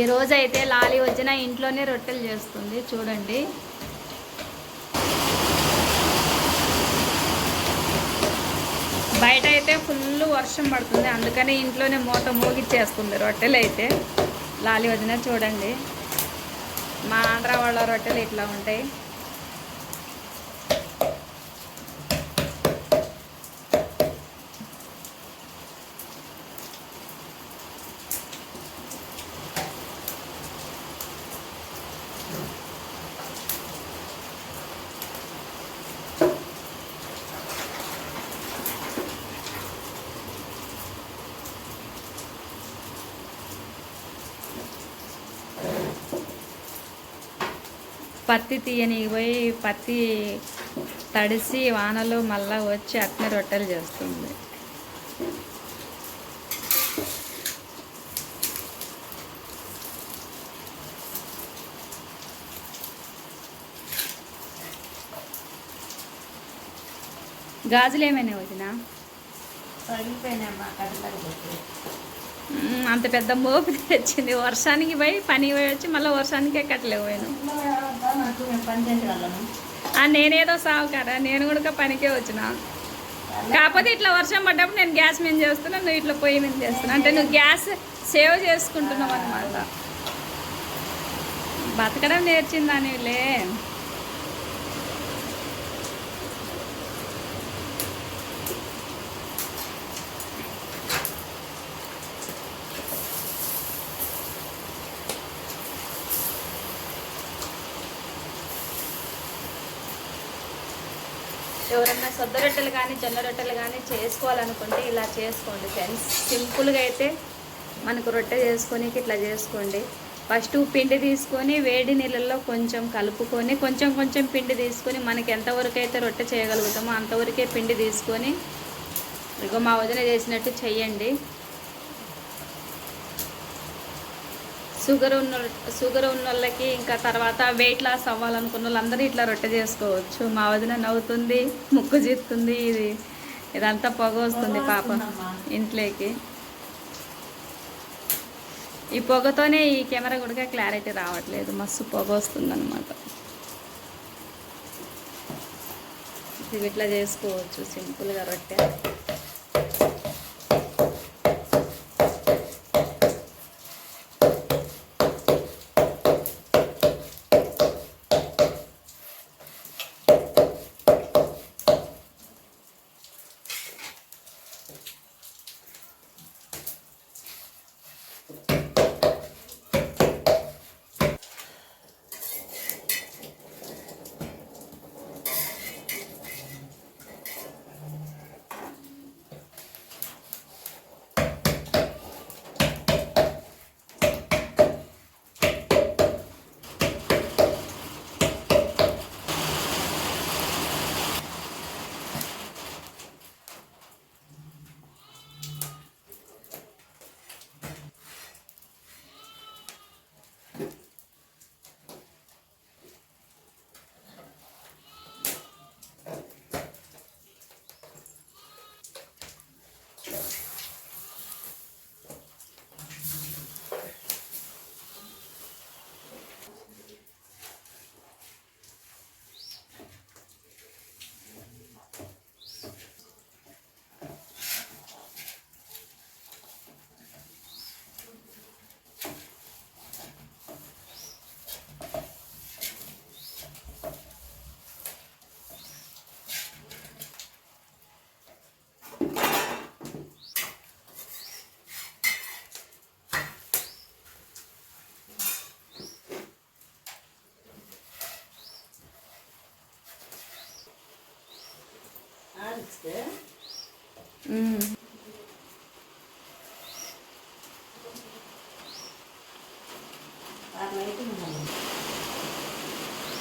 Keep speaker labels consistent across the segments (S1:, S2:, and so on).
S1: ఈ అయితే లాలి వచ్చిన ఇంట్లోనే రొట్టెలు చేస్తుంది. చూడండి. బయట అయితే ఫుల్ వర్షం పడుతుంది. అందుకనే ఇంట్లోనే మూత మోగిచ్చేస్తుంది రొట్టెలు అయితే లాలి వదిన చూడండి. మా ఆంధ్ర వాళ్ళ రొట్టెలు ఇట్లా ఉంటాయి. పత్తి తీయని పోయి పత్తి తడిసి వానలు మళ్ళా వచ్చి అట్నే రొట్టెలు చేస్తుంది. గాజులు ఏమైనా వదిన? అంత పెద్ద మోపు తెచ్చింది. వర్షానికి పోయి పని పోయి వచ్చి మళ్ళీ వర్షానికే కట్టలేకపోయాను.
S2: మేము
S1: నేనేదో సావుకారా నేను కూడా పనికే వచ్చిన. కాకపోతే ఇట్లా వర్షం పడ్డప్పుడు నేను గ్యాస్ మీద చేస్తున్నా నువ్వు ఇట్లా పొయ్యి మీద చేస్తున్నా. అంటే నువ్వు గ్యాస్ సేవ్ చేసుకుంటున్నావు అనమాట బతకడం నేర్చిందానిలే ఎవరన్నా సొద్ద రొట్టెలు కానీ జొన్న రొట్టెలు కానీ చేసుకోవాలనుకుంటే ఇలా చేసుకోండి ఫ్రెండ్స్. సింపుల్గా అయితే మనకు రొట్టె చేసుకొని ఇట్లా చేసుకోండి. ఫస్ట్ పిండి తీసుకొని వేడి నీళ్ళల్లో కొంచెం కలుపుకొని కొంచెం కొంచెం పిండి తీసుకొని మనకి ఎంతవరకు అయితే రొట్టె చేయగలుగుతామో అంతవరకే పిండి తీసుకొని ఇగో మా వదిన చేసినట్టు చెయ్యండి. షుగర్ ఉన్న షుగర్ ఉన్న వాళ్ళకి ఇంకా తర్వాత వెయిట్ లాస్ అవ్వాలనుకున్న వాళ్ళందరూ ఇట్లా రొట్టె చేసుకోవచ్చు. మా వదిన నవ్వుతుంది ముక్కు జీస్తుంది ఇది ఇదంతా పొగ వస్తుంది పాప ఇంట్లోకి. ఈ పొగతోనే ఈ కెమెరా కూడా క్లారిటీ రావట్లేదు. మస్తు పొగ వస్తుంది అనమాట ఇట్లా చేసుకోవచ్చు సింపుల్గా రొట్టె.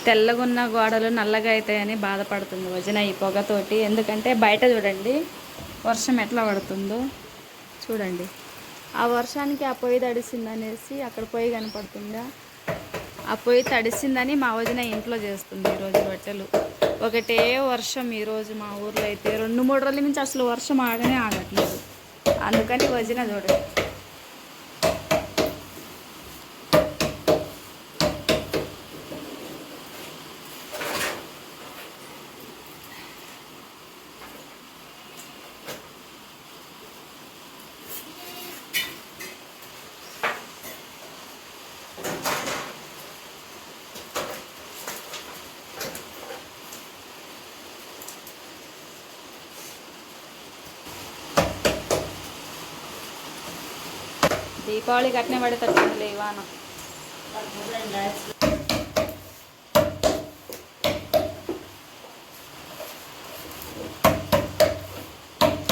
S1: తెల్లగున్న గోడలు నల్లగా అవుతాయని బాధపడుతుంది వదిన ఈ పొగతోటి. ఎందుకంటే బయట చూడండి వర్షం ఎట్లా పడుతుందో చూడండి. ఆ వర్షానికి ఆ పొయ్యి తడిసిందనేసి అక్కడ పొయ్యి కనపడుతుందా? ఆ పొయ్యి తడిసిందని మా వదిన ఇంట్లో చేస్తుంది ఈరోజు బట్టలు. ఒకటే వర్షం ఈరోజు మా ఊర్లో అయితే. రెండు మూడు రోజుల నుంచి అసలు వర్షం ఆగనే ఆగట్లేదు. అందుకని వదిన చూడండి దీపావళికి అట్నే పడేటట్టుంది ఈ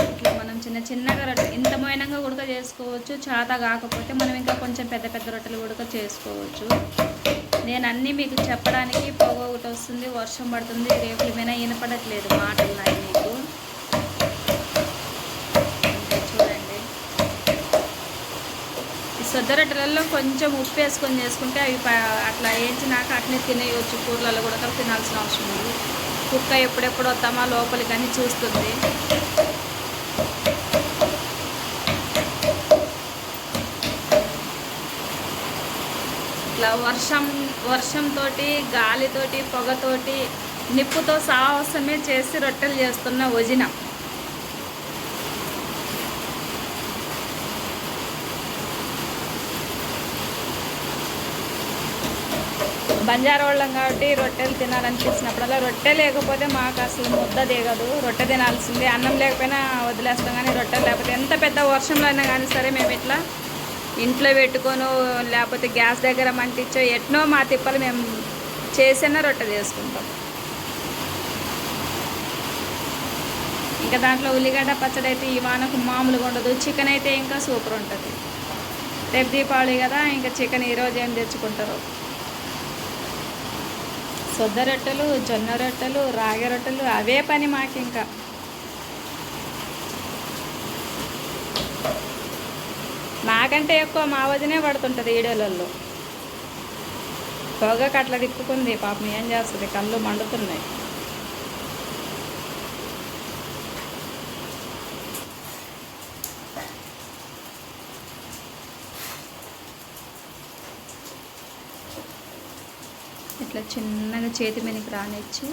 S1: ఇట్లా మనం చిన్న చిన్నగా రొట్టె ఇంత మోయనంగా ఉడక చేసుకోవచ్చు. చాత కాకపోతే మనం ఇంకా కొంచెం పెద్ద పెద్ద రొట్టెలు ఉడక చేసుకోవచ్చు. నేను అన్నీ మీకు చెప్పడానికి పొగ ఒకటి వస్తుంది వర్షం పడుతుంది రేపుల మీద వినపడట్లేదు మాటలు అన్నీ మీకు ఇంకా చూడండి ఈ రొట్టెలలో కొంచెం ఉప్పు వేసుకొని చేసుకుంటే అవి అట్లా వేయించినాక అట్నే తినేయవచ్చు కూరలలో కూడా తినాల్సిన అవసరం ఉంది కుక్క ఎప్పుడెప్పుడు వద్దామా లోపలికి అని చూస్తుంది. ఇట్లా వర్షం వర్షంతో గాలితోటి పొగతోటి నిప్పుతో సాహసమే చేసి రొట్టెలు చేస్తున్న వజిన. వాళ్ళం కాబట్టి రొట్టెలు తినాలనిపించినప్పుడల్లా రొట్టె లేకపోతే మాకు అసలు ముద్ద దిగదు. రొట్టె తినాల్సిందే. అన్నం లేకపోయినా వదిలేస్తాం కానీ రొట్టెలు లేకపోతే ఎంత పెద్ద వర్షంలో అయినా కానీ సరే మేము ఇట్లా ఇంట్లో పెట్టుకోను లేకపోతే గ్యాస్ దగ్గర మంటించో ఎట్నో మా తిప్పలు మేము చేసినా రొట్టె చేసుకుంటాం. ఇంకా దాంట్లో ఉల్లిగడ్డ పచ్చడి అయితే ఈ వానకు మామూలుగా ఉండదు. చికెన్ అయితే ఇంకా సూపర్ ఉంటుంది. రేపు దీపావళి కదా ఇంకా చికెన్ ఈరోజు ఏం తెచ్చుకుంటారు? సొద్ద రొట్టెలు జొన్న రొట్టెలు రాగి రొట్టెలు అవే పని మాకు ఇంకా మాకంటే ఎక్కువ మా వదినే పడుతుంటుంది ఈడేళ్ళల్లో పొగకు కట్ల తిప్పుకుంది పాపం ఏం చేస్తుంది? కళ్ళు మండుతున్నాయి. ఇట్లా చిన్నగా చేతి మీదకి రానిచ్చి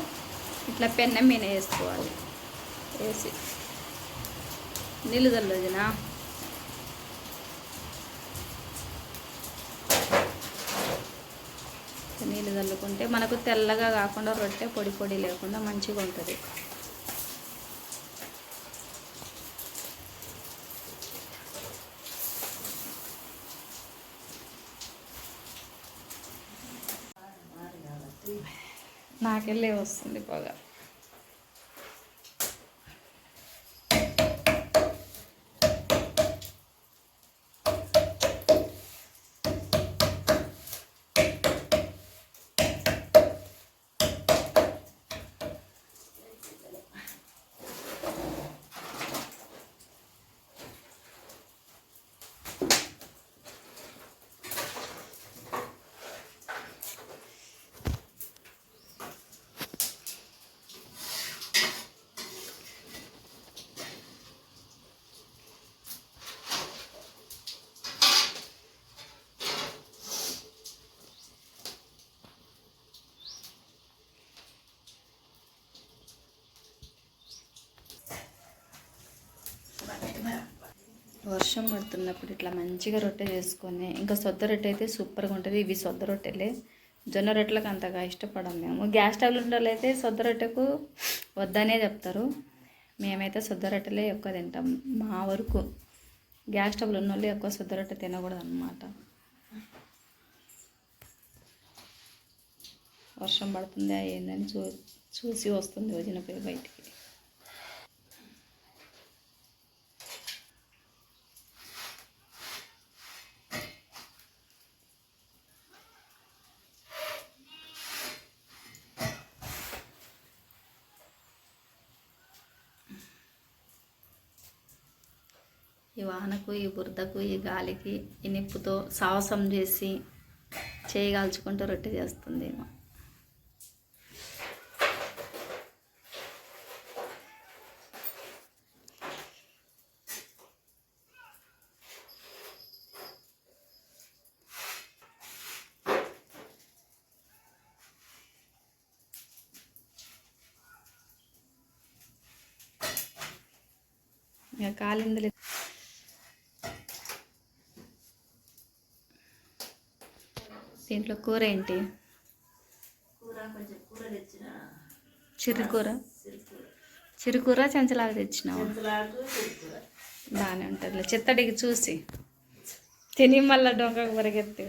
S1: ఇట్లా పెన్నం మీద వేసుకోవాలి. వేసి నీళ్ళు చల్లదినా? నీళ్ళు చల్లుకుంటే మనకు తెల్లగా కాకుండా రొట్టె పొడి పొడి లేకుండా మంచిగా ఉంటుంది నాకెళ్ళే వస్తుంది పొగ. వర్షం పడుతున్నప్పుడు ఇట్లా మంచిగా రొట్టె చేసుకొని ఇంకా సొద్ద రొట్టె అయితే సూపర్గా ఉంటుంది. ఇవి సొద్ద రొట్టెలే. జొన్న రొట్టెలకు అంతగా ఇష్టపడం మేము. గ్యాస్ స్టవ్లు ఉండాలి అయితే సొద్ద రొట్టెకు వద్దనే చెప్తారు. మేమైతే సొద్ద రొట్టెలే ఎక్కువ తింటాం. మా వరకు గ్యాస్ స్టవ్లు ఉన్న వాళ్ళు ఎక్కువ సొద్ద రొట్టె తినకూడదు అనమాట వర్షం పడుతుంది ఏందని చూ చూసి వస్తుంది వదిన పోయి బయటికి. ఈ వానకు ఈ బురదకు ఈ గాలికి ఈ నిప్పుతో సాహసం చేసి చేయగాల్చుకుంటూ రొట్టె చేస్తుంది ఏమో ఇక కాలింది దీంట్లో కూర ఏంటి? చిరుకూర చిరుకూర చెంచలాగా తెచ్చినావు? బాగానే ఉంటుంది చిత్తడికి చూసి. తిని మళ్ళీ డొంకకు పరిగెత్తి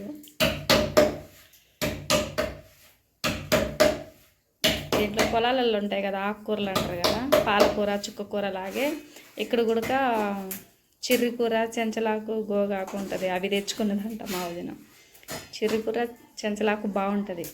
S1: దీంట్లో పొలాలలో ఉంటాయి కదా ఆకుకూరలు అంటారు కదా పాలకూర చుక్కకూర లాగే. ఇక్కడ కూడా చిర్రికూర చెంచలాకు గోగాకు ఉంటుంది. అవి తెచ్చుకున్నదంట మా వదిన. చిర్రికూర చెంచలాకు బాగుంటుంది.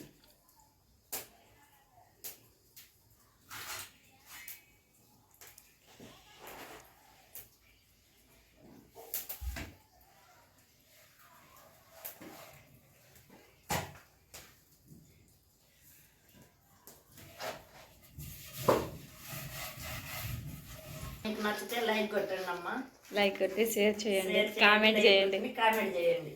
S2: నచ్చితే లైక్ కొట్టండి అమ్మా.
S1: లైక్ కొట్టి షేర్ చేయండి. కామెంట్ చేయండి.
S2: కామెంట్ చేయండి.